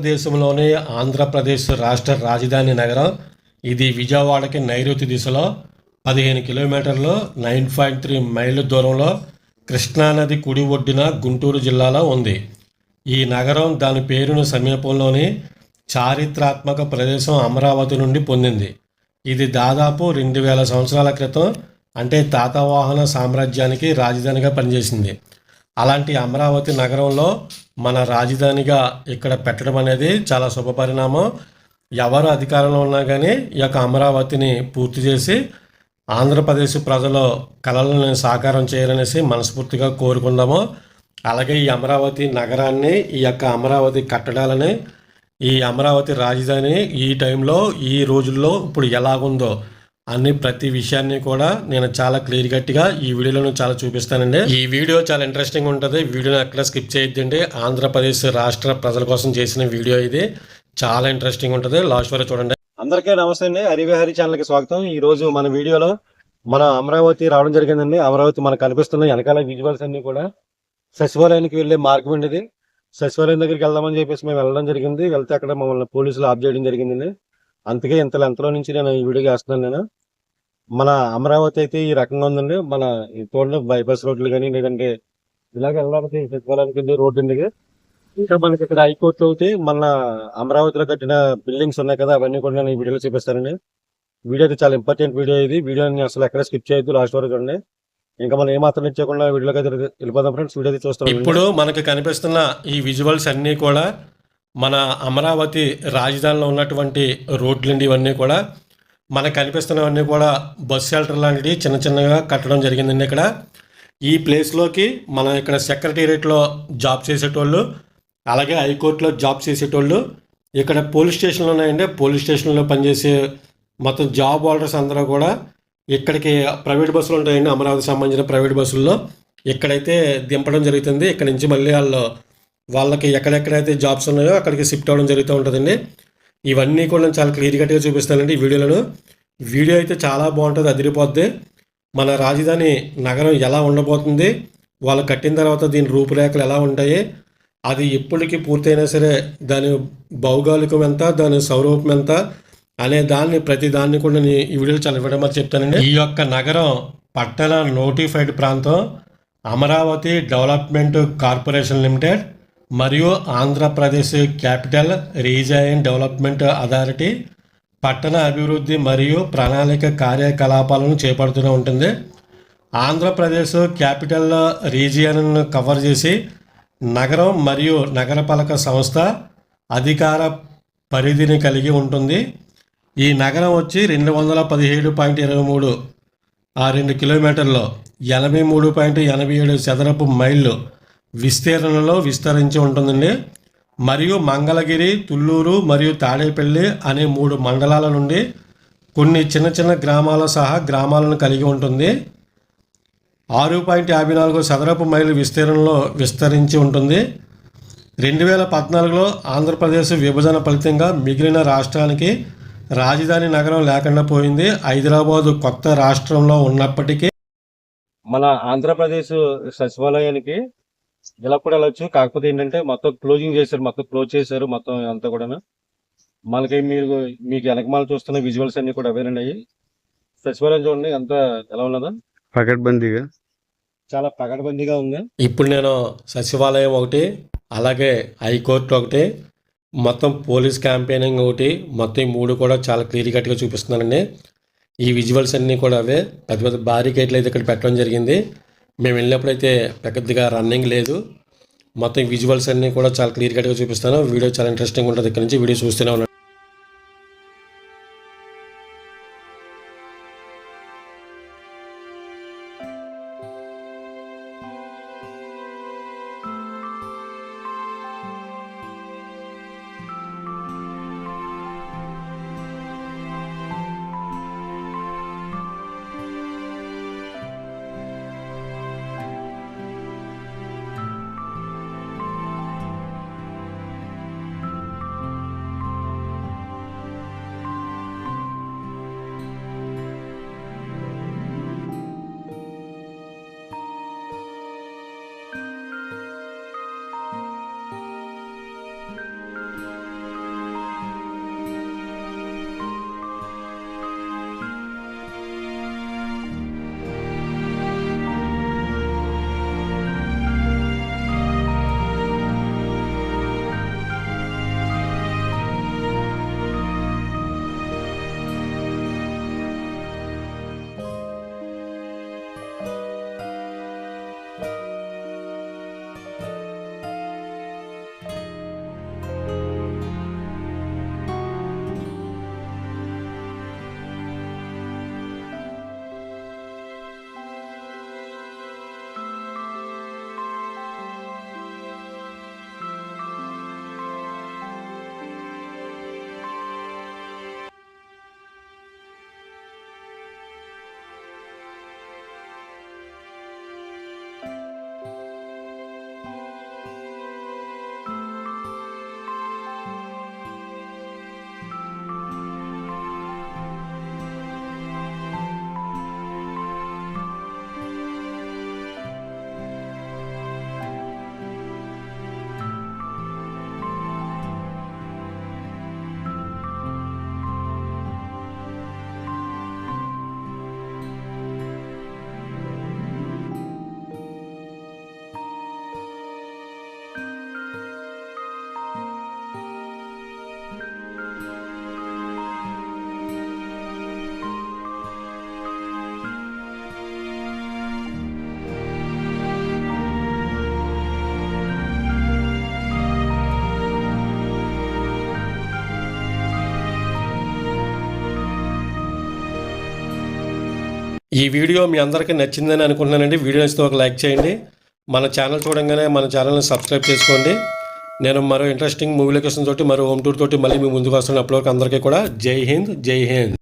భారతదేశంలోని ఆంధ్రప్రదేశ్ రాష్ట్ర రాజధాని నగరం. ఇది విజయవాడకి నైరుతి దిశలో పదిహేను కిలోమీటర్లు నైన్ పాయింట్ త్రీ మైళ్ళ దూరంలో కృష్ణానది కుడి ఒడ్డున గుంటూరు జిల్లాలో ఉంది. ఈ నగరం దాని పేరును సమీపంలోని చారిత్రాత్మక ప్రదేశం అమరావతి నుండి పొందింది. ఇది దాదాపు రెండు వేల సంవత్సరాల క్రితం అంటే తాతవాహన సామ్రాజ్యానికి రాజధానిగా పనిచేసింది. అలాంటి అమరావతి నగరంలో మన రాజధానిగా ఇక్కడ పెట్టడం అనేది చాలా శుభపరిణామం ఎవరు అధికారంలో ఉన్నా కానీ ఈ యొక్క అమరావతిని పూర్తి చేసి ఆంధ్రప్రదేశ్ ప్రజలు కళలను సాకారం చేయాలనేసి మనస్ఫూర్తిగా కోరుకుందాము. అలాగే ఈ అమరావతి నగరాన్ని ఈ యొక్క అమరావతి కట్టడాలని ఈ అమరావతి రాజధాని ఈ టైంలో ఈ రోజుల్లో ఇప్పుడు ఎలాగుందో అన్ని ప్రతి విషయాన్ని కూడా నేను చాలా క్లియర్ కట్టిగా ఈ వీడియోలో చాలా చూపిస్తానండి. ఈ వీడియో చాలా ఇంట్రెస్టింగ్ ఉంటుంది. వీడియోని అక్కడ స్కిప్ చేయొద్దండి. ఆంధ్రప్రదేశ్ రాష్ట్ర ప్రజల కోసం చేసిన వీడియో ఇది. చాలా ఇంట్రెస్టింగ్ ఉంటుంది. లాస్ట్ వరకు చూడండి. అందరికీ నమస్తే అండి. హరివిహరి ఛానల్కి స్వాగతం. ఈ రోజు మన వీడియోలో మన అమరావతి రావడం జరిగిందండి. అమరావతి మనకు కనిపిస్తున్న వెనకాల విజువల్స్ అన్ని కూడా సచివాలయానికి వెళ్ళే మార్గం అండి ఇది. సచివాలయం దగ్గరికి వెళ్దామని చెప్పేసి మేము వెళ్ళడం జరిగింది. వెళ్తే అక్కడ మమ్మల్ని పోలీసులు ఆప్ చేయడం జరిగిందండి. అందుకే ఇంత లెంతలో నుంచి నేను ఈ వీడియో చేస్తున్నాను నేను. మన అమరావతి అయితే ఈ రకంగా ఉందండి. మన ఈ చూడండి బైపాస్ రోడ్లు కానీ లేదంటే ఇలాగ వెళ్ళడానికి సచివాలయానికి రోడ్డు అండి ఇంకా మనకి ఇక్కడ హైకోర్టు అయితే మన అమరావతిలో కట్టిన బిల్డింగ్స్ ఉన్నాయి కదా అవన్నీ కూడా నేను ఈ వీడియోలో చూపిస్తానండి. వీడియో అయితే చాలా ఇంపార్టెంట్ వీడియో ఇది. వీడియోని అసలు ఎక్కడ స్కిప్ చేయొద్దు లాస్ట్ వరకు చూడండి. ఇంకా మనం ఏమాత్రం ఇచ్చేయకుండా వీడియోకి అయితే వెళ్ళిపోదాం ఫ్రెండ్స్ వీడియో అయితే చూస్తాం ఇప్పుడు మనకి కనిపిస్తున్న ఈ విజువల్స్ అన్నీ కూడా మన అమరావతి రాజధానిలో ఉన్నటువంటి రోడ్లండి ఇవన్నీ కూడా మనకు కనిపిస్తున్నవన్నీ కూడా బస్ షెల్టర్ లాంటివి చిన్న చిన్నగా కట్టడం జరిగిందండి ఇక్కడ. ఈ ప్లేస్లోకి మనం ఇక్కడ సెక్రటేరియట్లో జాబ్ చేసేటోళ్ళు అలాగే హైకోర్టులో జాబ్ చేసేటోళ్ళు ఇక్కడ పోలీస్ స్టేషన్లు ఉన్నాయండి. పోలీస్ స్టేషన్లో పనిచేసే మొత్తం జాబ్ హోల్డర్స్ అందరూ కూడా ఇక్కడికి ప్రైవేట్ బస్సులు ఉంటాయండి. అమరావతి సంబంధించిన ప్రైవేట్ బస్సుల్లో ఇక్కడైతే దింపడం జరుగుతుంది. ఇక్కడ నుంచి మళ్ళీ వాళ్ళు వాళ్ళకి ఎక్కడెక్కడైతే జాబ్స్ ఉన్నాయో అక్కడికి షిఫ్ట్ అవ్వడం జరుగుతూ ఉంటుందండి. ఇవన్నీ కూడా నేను చాలా క్లియర్ కట్గా చూపిస్తానండి ఈ వీడియోలను. వీడియో అయితే చాలా బాగుంటుంది అదిరిపోద్ది. మన రాజధాని నగరం ఎలా ఉండబోతుంది వాళ్ళు కట్టిన తర్వాత దీని రూపురేఖలు ఎలా ఉంటాయి అది ఎప్పటికీ పూర్తయినా సరే దాని భౌగోళికం ఎంత దాని స్వరూపం ఎంత అనే దాన్ని ప్రతి దాన్ని కూడా నేను ఈ వీడియోలో చాలా మరి చెప్తానండి. ఈ యొక్క నగరం పట్టణ నోటిఫైడ్ ప్రాంతం అమరావతి డెవలప్మెంట్ కార్పొరేషన్ లిమిటెడ్ మరియు Andhra Pradesh capital region development authority పట్టణ అభివృద్ధి మరియు ప్రణాళిక కార్యకలాపాలను చేపడుతూనే ఉంటుంది. ఆంధ్రప్రదేశ్ క్యాపిటల్ రీజియన్ను కవర్ చేసి నగరం మరియు నగరపాలక సంస్థ అధికార పరిధిని కలిగి ఉంటుంది. ఈ నగరం వచ్చి రెండు వందల పదిహేడు పాయింట్ ఇరవై మూడు ఆ రెండు కిలోమీటర్లో ఎనభై మూడు పాయింట్ ఎనభై ఏడు చదరపు మైళ్ళు విస్తీర్ణంలో విస్తరించి ఉంటుందండి. మరియు మంగళగిరి తుళ్ళూరు మరియు తాడేపల్లి అనే మూడు మండలాల నుండి కొన్ని చిన్న చిన్న గ్రామాల సహా గ్రామాలను కలిగి ఉంటుంది. ఆరు పాయింట్ యాభై నాలుగు చదరపు మైలు విస్తీర్ణంలో విస్తరించి ఉంటుంది. రెండు వేల పద్నాలుగులో ఆంధ్రప్రదేశ్ విభజన ఫలితంగా మిగిలిన రాష్ట్రానికి రాజధాని నగరం లేకుండా పోయింది. హైదరాబాదు కొత్త రాష్ట్రంలో ఉన్నప్పటికీ మన ఆంధ్రప్రదేశ్ సచివాలయానికి ఇలా కూడా వెళ్ళొచ్చు కాకపోతే ఏంటంటే మొత్తం క్లోజింగ్ చేశారు మొత్తం క్లోజ్ చేశారు మొత్తం అంతా కూడా మనకి మీరు మీకు వెనకమాల చూస్తున్న విజువల్స్ అన్ని కూడా అవేనండి అయ్యి సచివాలయం చూడండి ఎంత ఎలా ఉన్నదో. పకడ్బందీగా. చాలా పకడ్బందీగా ఉంది. ఇప్పుడు నేను సచివాలయం ఒకటి అలాగే హైకోర్టు ఒకటి మొత్తం పోలీస్ క్యాంపెయినింగ్ ఒకటి మొత్తం ఈ మూడు కూడా చాలా క్లియర్ కట్గా చూపిస్తున్నానండి. ఈ విజువల్స్ అన్నీ కూడా అవే. పెద్ద పెద్ద బారికేట్లు అయితే ఇక్కడ పెట్టడం జరిగింది. మేము వెళ్ళినప్పుడైతే పెద్దగా రన్నింగ్ లేదు. మొత్తం విజువల్స్ అన్నీ కూడా చాలా క్లియర్ కట్గా చూపిస్తాను. వీడియో చాలా ఇంట్రెస్టింగ్ ఉంటుంది. ఇక్కడ నుంచి వీడియో చూస్తూనే ఉన్నాను ఈ వీడియో మీ అందరికీ నచ్చిందని అనుకుంటున్నానండి. వీడియో నచ్చితే ఒక లైక్ చేయండి. మన ఛానల్ చూడంగానే మన ఛానల్ని సబ్స్క్రైబ్ చేసుకోండి. నేను మరో ఇంట్రెస్టింగ్ మూవీ లొకేషన్ తోటి మరో హోమ్ టూర్ తోటి మళ్ళీ మీ ముందుకు వస్తున్న అప్పటివరకు అందరికీ కూడా జై హింద్ జై హింద్.